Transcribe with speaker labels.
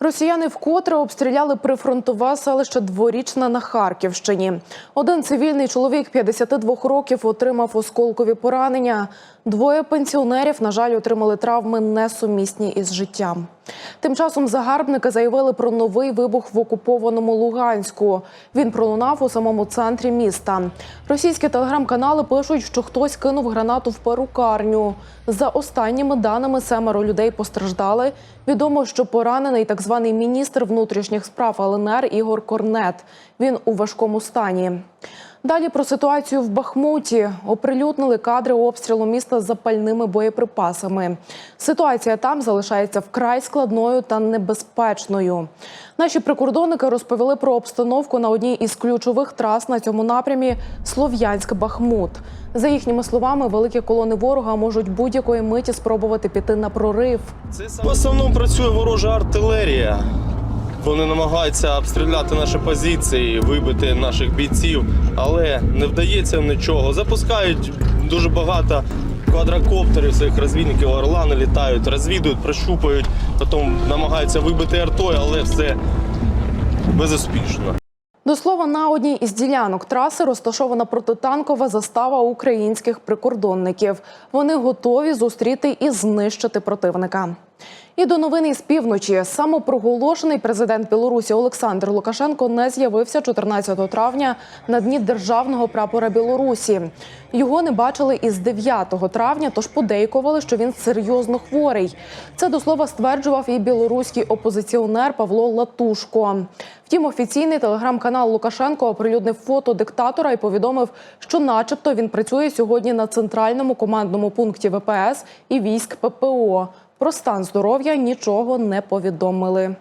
Speaker 1: Росіяни вкотре обстріляли прифронтове селище Дворічна на Харківщині. Один цивільний чоловік 52 років отримав осколкові поранення. Двоє пенсіонерів, на жаль, отримали травми несумісні із життям. Тим часом загарбники заявили про новий вибух в окупованому Луганську. Він пролунав у самому центрі міста. Російські телеграм-канали пишуть, що хтось кинув гранату в перукарню. За останніми даними, семеро людей постраждали. Відомо, що поранений так званий міністр внутрішніх справ ЛНР Ігор Корнет. Він у важкому стані. Далі про ситуацію в Бахмуті оприлюднили кадри обстрілу міста запальними боєприпасами. Ситуація там залишається вкрай складною та небезпечною. Наші прикордонники розповіли про обстановку на одній із ключових трас на цьому напрямі Слов'янськ-Бахмут. За їхніми словами, великі колони ворога можуть будь-якої миті спробувати піти на прорив.
Speaker 2: В основному працює ворожа артилерія. Вони намагаються обстріляти наші позиції, вибити наших бійців, але не вдається нічого. Запускають дуже багато квадрокоптерів своїх розвідників, орлани літають, розвідують, прощупають, потім намагаються вибити артою, але все безуспішно.
Speaker 1: До слова, на одній із ділянок траси розташована протитанкова застава українських прикордонників. Вони готові зустріти і знищити противника. І до новини з півночі самопроголошений президент Білорусі Олександр Лукашенко не з'явився 14 травня на дні державного прапора Білорусі. Його не бачили із 9 травня, тож подейкували, що він серйозно хворий. Це до слова стверджував і білоруський опозиціонер Павло Латушко. Втім, офіційний телеграм-канал Лукашенко оприлюднив фото диктатора і повідомив, що, начебто, він працює сьогодні на центральному командному пункті ВПС і військ ППО. Про стан здоров'я нічого не повідомили.